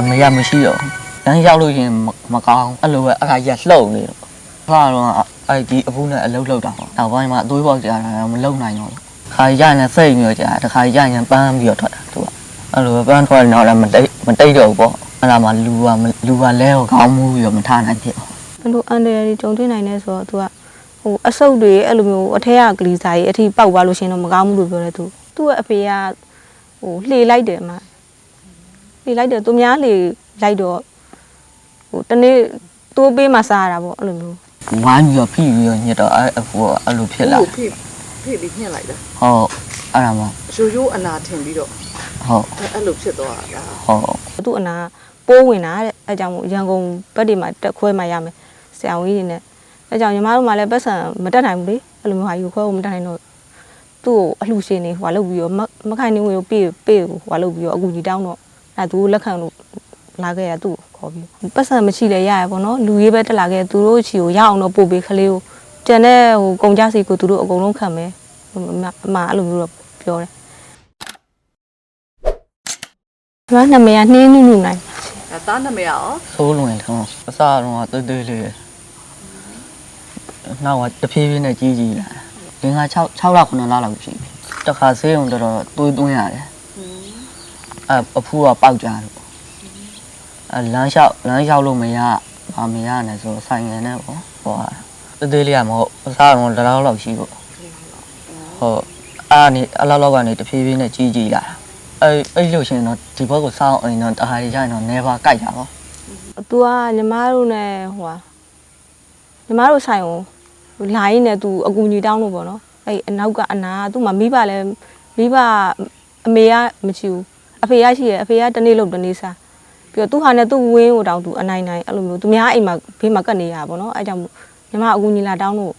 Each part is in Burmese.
အမေကမရှိတော့ဘူးလမ်းရောက်လို့ရှရင်မမကောင်းအဲ့လိုပဲအခါကြီးကလှုပ်နေတော့ဖာတော့အဲ့ဒီအဖူးနဲ့အလုတ်လှုပ်တာပေါ့နောက်ပိုင်းမှာအသွေးပေါက်ကြတာမလုံနိုင်တော့ဘူးခါကြီးရရင်စိတ်မျိုးကြာတခါကြီးရရင်ပန်းပြီးတော့ထွက်တာသူကအဲ့လိုပဲပန်းထွက်နေတော့လည်းမတိတ်မတိတ်တော့ဘူးပေါ့အဲ့ဒါမှလူကမလူကလဲကိုခေါင်းမူးပြီးတော့မထနိုင်ဖြစ်ဘူးဘယ်လိုအန်ဒရယ်ကြီးကြုံတွေ့နိုင်လဲဆိုတော့ तू ကဟိုအဆုပ်တွေအဲ့လိုမျိုးအထက်ကဂလီစာကြီးအထိပေါက်သွားလို့ရှရင်တော့မကောင်းဘူးလို့ပြောတယ် तू သူ့ရဲ့အဖေကဟိုလှေလိုက်တယ်အမ လှေလိုက်တယ်သူများလှေလိုက်တော့ဟိုတနေ့တိုးပေးမှစားရတာပေါ့အဲ့လိုမျိုးဝိုင်းပြီးတော့ဖိပြီးတော့ညစ်တော့အဲ့အဖူကအဲ့လိုဖြစ်လာကိုဖိဖိပြီးညှက်လိုက်တာဟုတ်အဲ့ဒါမှရိုးရိုးအနာထင်ပြီးတော့ဟုတ်အဲ့အဲ့လိုဖြစ်သွားတာဟုတ်သူ့အနာပိုးဝင်တာတဲ့အဲကြောင့်မို့ရန်ကုန်ဘက်တွေမှာတက်ခွဲမှရမယ်ဆရာဝန်ကြီးတွေနဲ့အဲကြောင့်ညီမတို့မှလည်းပတ်စံမတက်နိုင်ဘူးလေအဲ့လိုမျိုးဟာယူခွဲဖို့မတက်နိုင်တော့သူ့ကိုအလှရှင်နေဟိုလုပ်ပြီးတော့မမခိုင်နေဝင်ကိုပြေးပြေးဟိုလုပ်ပြီးတော့အကူကြီးတောင်းတော့ အဲသူလက်ခံလို့လာခဲ့ရသူ့ကိုခေါ်ပြီးပတ်စံမရှိလဲရရပေါ့နော်လူရေးပဲတက်လာခဲ့သူတို့ချီကိုရအောင်တော့ပို့ပေးခလေးကိုကျန်တဲ့ဟိုကုန်ကြစီကိုသူတို့အကုန်လုံးခံမယ်ဟိုအမအမအဲ့လိုမျိုးတော့ပြောတယ်ဒီမှာနာမည်ကနှင်းနုနုနိုင်အဲသားနာမည်ရောဆိုးလွန်ထုံးအစားတော့တွဲတွဲလေးနောက်ကတဖြည်းဖြည်းနဲ့ကြီးကြီးလာလင်းက6 6လ9လလောက်ရှိပြီတခါဆေးရုံတော်တော်တွေးသွင်းရတယ် အအဖူးကပေါက်ကြတော့အလမ်းလျှောက်လမ်းလျှောက်လို့မရမမရနဲ့ဆိုဆိုင်ငယ်နဲ့ပေါ့ဟောတွဲတွဲလေးကမဟုတ်အစားတော့တလောက်လောက်ရှိပေါ့ဟုတ်အာနေအလောက်လောက်ကနေတဖြည်းဖြည်းနဲ့ကြီးကြီးလာအဲ့အဲ့လို့ရှင်တော့ဒီဘက်ကိုစောင်းအိမ်တော့တခါရရင်တော့နေပါကြိုက်တာပေါ့သူကညီမတို့နဲ့ဟိုဟာညီမတို့ဆိုင်ကိုလာရင်းနဲ့သူအကူညီတောင်းလို့ပေါ့နော်အဲ့အနောက်ကအနာကသူ့မှာမိဘလည်းမိဘအမေကမရှိဘူး အဖေကရှိရအဖေကတနေ့လို့တနေ့စားပြီးတော့သူ့ဟာနဲ့သူ့ဝင်းကိုတောင်းသူအနိုင်နိုင်အဲ့လိုမျိုးသူများအိမ်မှာဘေးမှာကတ်နေရပါပေါ့နော်အဲ့ကြောင့်ညီမအကူညီလာတောင်းလို့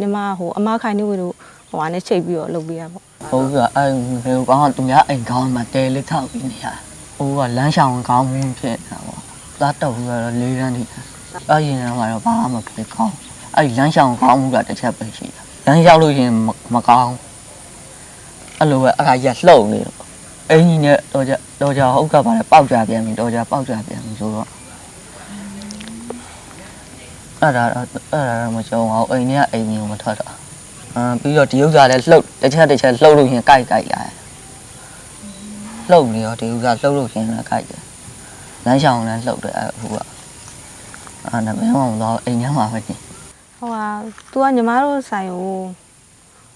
ညီမဟိုအမခိုင်နေဝေတို့ဟိုဟာနဲ့ချိတ်ပြီးတော့လုပ်ပေးရပေါ့ဟုတ်ကဲ့အဲဘယ်ကောင်ကသူများအိမ်ကောင်းမှာတဲလေးထောက်ပြီးနေရဟိုကလမ်းရှောင်ကောင်းမှုဖြစ်နေတာပေါ့သားတော့ဘူးကတော့လေးရန်ဒီအရင်ကတော့ဘာမှမဖြစ်ကောင်းအဲ့လမ်းရှောင်ကောင်းမှုကတစ်ချက်ပဲရှိတာလမ်းရောက်လို့ရင်မကောင်းအဲ့လိုပဲအခါကြီးလှုပ်နေတော့ အင်းကြီးနဲ့တော့ကြတော့ကြဟုတ်ကပါလေပေါက်ကြပြန်ပြီတော့ကြပေါက်ကြပြန်ပြီဆိုတော့အဲ့ဒါအဲ့ဒါမကြုံအောင်အိမ်ကြီးကအိမ်ကြီးကိုမထွက်တော့အမ်ပြီးတော့ဒီဥစ္စာလည်းလှုပ်တစ်ချက်တစ်ချက်လှုပ်လို့ရင်ကြိုက်ကြိုက်ရတယ်လှုပ်နေရောဒီဥစ္စာလှုပ်လို့ရင်လည်းကြိုက်တယ်လမ်းရှောင်လည်းလှုပ်တယ်အခုကအဲ့ဒါမဲမောင်တော့အိမ်ထဲမှာပဲနေဟိုဟာ तू ကညီမတို့ဆိုင်ကို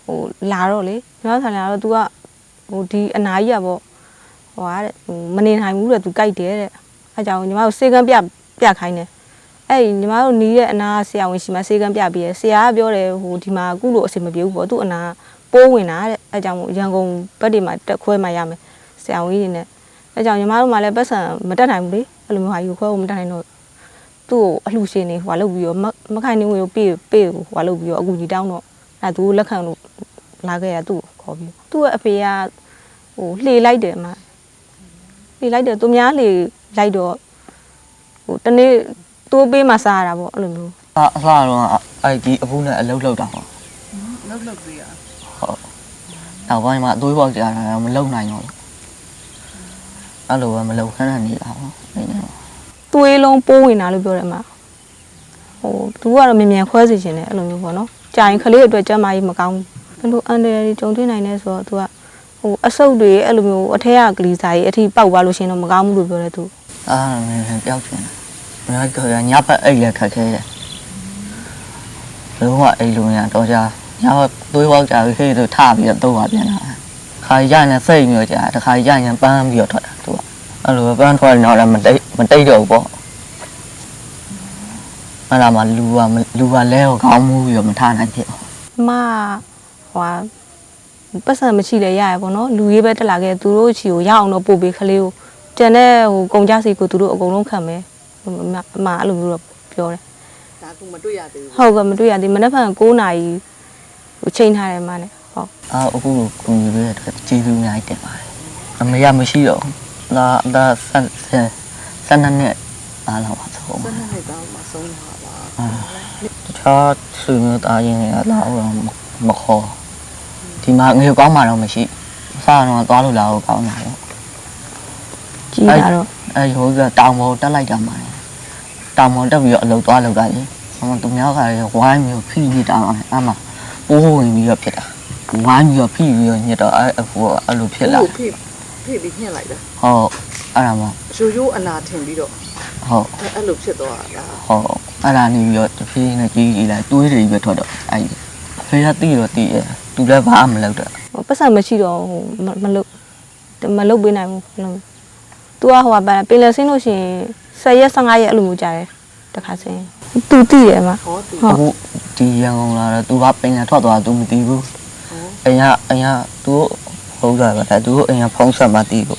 ဟိုလာတော့လေညီမတို့ဆိုင်လာတော့ तू က ဟိုဒီအနာကြီးอ่ะပေါ့ဟိုဟာတဲ့ဟိုမနေနိုင်ဘူးတဲ့ तू ကြိုက်တယ်တဲ့အဲကြောင့်ညီမတို့စေကန်းပြပြခိုင်းတယ်အဲ့ဒီညီမတို့နီးတဲ့အနာဆရာဝန်ရှိမှစေကန်းပြပြီးရယ်ဆရာကပြောတယ်ဟိုဒီမှာအခုလို့အဆင်မပြေဘူးပေါ့သူ့အနာပိုးဝင်တာတဲ့အဲကြောင့်မို့ရန်ကုန်ဘက်တွေမှာတက်ခွဲမှရမယ်ဆရာဝန်ကြီးတွေနဲ့အဲကြောင့်ညီမတို့မှလည်းပတ်စံမတက်နိုင်ဘူးလေအဲ့လိုမျိုးဟာယူခွဲဖို့မတက်နိုင်တော့ သူ့ကိုအလှရှင်နေဟိုဟာလုပ်ပြီးတော့မမခိုင်နေဝင်ကိုပြေးပြေးဟိုဟာလုပ်ပြီးတော့အကူကြီးတောင်းတော့အဲသူလက်ခံလို့လာခဲ့ရသူ့ကို ခေါ်ပြီးသူ့ရဲ့အဖေကဟိုလှေလိုက်တယ်အမလှေလိုက်တယ်သူများလှေလိုက်တော့ဟိုတနေ့တိုးပေးမှစားရတာပေါ့အဲ့လိုမျိုးအအစားတော့အဲ့ဒီအဖူးနဲ့အလုတ်လောက်တာပေါ့လှုပ်လှုပ်ပြီးရဟုတ်နောက်ပိုင်းမှာအသွေးပေါက်ကြတာမလုံနိုင်တော့ဘူးအဲ့လိုပဲမလုံခန်းနေတာပေါ့နေနေတော့သွေးလုံးပိုးဝင်တာလို့ပြောတယ်အမဟိုသူကတော့မြန်မြန်ခွဲစီခြင်းတယ်အဲ့လိုမျိုးပေါ့နော်ကြာရင်ကလေးအတွက်ကျန်းမာရေးမကောင်းဘူး ဘယ်လိုအန်ဒရယ်ကြီးကြုံတွေ့နိုင်လဲဆိုတော့သူကဟိုအဆုပ်တွေအဲ့လိုမျိုးအထက်ကဂလီစာကြီးအထိပေါက်သွားလို့ရှရင်တော့မကောင်းဘူးလို့ပြောတယ်သူအာမင်းပျောက်ချင်တယ်မင်းကညဘက်အိတ်လည်းခက်ခဲတယ်လုံးဝအိတ်လုံးရတော့ကြညဘက်သွေးပေါက်ကြပြီးခေဆိုထပြီးတော့တော့ပြန်လာခါရရင်စိတ်မျိုးကြာတခါရရင်ပန်းပြီးတော့ထွက်တာသူကအဲ့လိုပန်းထွက်တော့လည်းမတိတ်မတိတ်တော့ဘူးပေါ့အဲ့ဒါမှလူကလူကလဲကိုခေါင်းမူးပြီးတော့မထနိုင်ဖြစ်အမ ဟိုဟာပတ်စံမရှိလဲရရပေါ့နော်လူရေးပဲတက်လာခဲ့သူတို့ချီကိုရအောင်တော့ပို့ပေးခလေးကိုကျန်တဲ့ဟိုကုန်ကြစီကိုသူတို့အကုန်လုံးခံမယ်ဟိုအမအမအဲ့လိုမျိုးတော့ပြောတယ်ဒါကမတွေ့ရသေးဘူးဟုတ်ကဲ့မတွေ့ရသေးမနေ့က9နာရီဟိုချိန်ထားတယ်မနဲ့ဟုတ်အာအခုလိုကူညီပေးတဲ့အတွက်ကျေးဇူးအများကြီးတင်ပါတယ်အမေကမရှိတော့ဘူးဒါဒါဆက်ဆက်ဆက်နဲ့အားလောက်ပါဆုံးစနေနေ့တောင်မှဆုံးတာပါတခြားဆွေမျိုးသားချင်းတွေကလာတော့မခေါ် ဒီမှာငွေကောင်းမှတော့မရှိစားတော့သွားလို့လာတော့ကောင်းတာရောကြီးတာတော့အအဲရောကတောင်ပေါ်တက်လိုက်တာမှာတောင်ပေါ်တက်ပြီးတော့အလုတ်သွားလောက်တာလေအမသူများကလည်းဝိုင်းမျိုးဖိပြီးတောင်းတယ်အမပိုးဝင်ပြီးတော့ဖြစ်တာဝိုင်းပြီးတော့ဖိပြီးတော့ညစ်တော့အဲအခုကအဲ့လိုဖြစ်လာကိုဖိဖိပြီးညှက်လိုက်တာဟုတ်အဲ့ဒါမှရိုးရိုးအနာထင်ပြီးတော့ဟုတ်အဲ့အဲ့လိုဖြစ်သွားတာဟုတ်အဲ့ဒါနေပြီးတော့တဖြည်းဖြည်းနဲ့ကြီးကြီးလာတွေးတွေပဲထွက်တော့အဲ့ဒီဖေကတီးတော့တီးရဲ့ သူလည်းဘာမှမလုပ်တော့ဟိုပတ်စံမရှိတော့ဟိုမမလုပ်မလုပ်ပေးနိုင်ဘူးဘယ်လို။ तू ကဟိုကပင်လယ်ဆင်းလို့ရှိရင်10ရက်15ရက်အဲ့လိုမျိုးကြာတယ်တခါဆင်း။ तू တည်တယ်မှာဟောသူဟုတ်အခုဒီရန်ကုန်လာတော့သူကပင်ရထွက်သွားသူမသိဘူးအင်ရအင်ရသူဟုတ်တာပဲသူအင်ရဖုံးဆက်မှတီးကို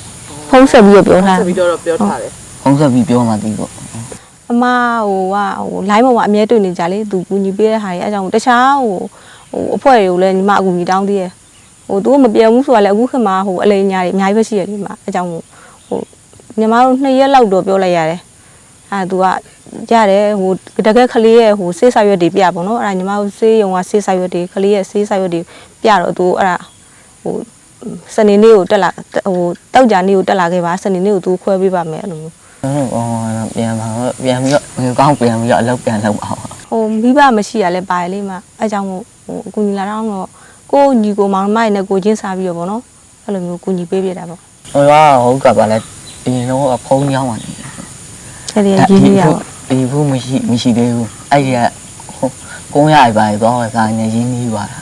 ဖုံးဆက်ပြီးတော့ပြောထားဆက်ပြီးတော့ပြောထားတယ်ဖုံးဆက်ပြီးပြောမှတီးကိုအမဟိုကဟို line ပေါ်မှာအမြဲတွေ့နေကြလေသူကူညီပေးတဲ့ဟာတွေအဲကြောင့်တခြားဟို ဟိုအဖွဲ့တွေကိုလည်းညီမအကူညီတောင်းသေးတယ်ဟိုသူကမပြောင်းဘူးဆိုတာလည်းအခုခေတ်မှာဟိုအလိညာတွေအများကြီးပဲရှိရတယ်ဒီမှာအဲကြောင့်ဟိုဟိုညီမတို့နှစ်ရက်လောက်တော့ပြောလိုက်ရတယ်အဲသူကရတယ်ဟိုတကယ်ကလေးရဲ့ဟိုဆေးစာရွက်တွေပြပေါ့နော်အဲ့ဒါညီမတို့ဆေးရုံကဆေးစာရွက်တွေကလေးရဲ့ဆေးစာရွက်တွေပြတော့သူအဲ့ဒါဟိုစနေနေ့ကိုတက်လာဟိုတောက်ကြနေ့ကိုတက်လာခဲ့ပါစနေနေ့ကိုသူခွဲပေးပါမယ်အဲ့လိုမျိုးကျွန်တော်အော်ပြန်ပါပြန်ပြီးတော့ငွေကောင်းပြန်ပြီးတော့အလုပ်ပြန်လုပ်အောင်ဟိုမိဘမရှိရလဲပါတယ်လေမအဲကြောင့်မို့ ဟိုအကူညီလာတော့တော့ကိုညီကိုမောင်နှမရနဲ့ကိုချင်းစားပြီးတော့ဗောနော်အဲ့လိုမျိုးကူညီပေးပြတာပေါ့ဟိုကဟုတ်ကပါလေအရင်တော့ဖုံးကြောင်းပါနေအဲ့ဒီရင်းနှီးရပေါ့ဒီဘူးမရှိမရှိသေးဘူးအဲ့ဒီကကုန်းရပါပဲတော့ကငရင်းနှီးပါတာ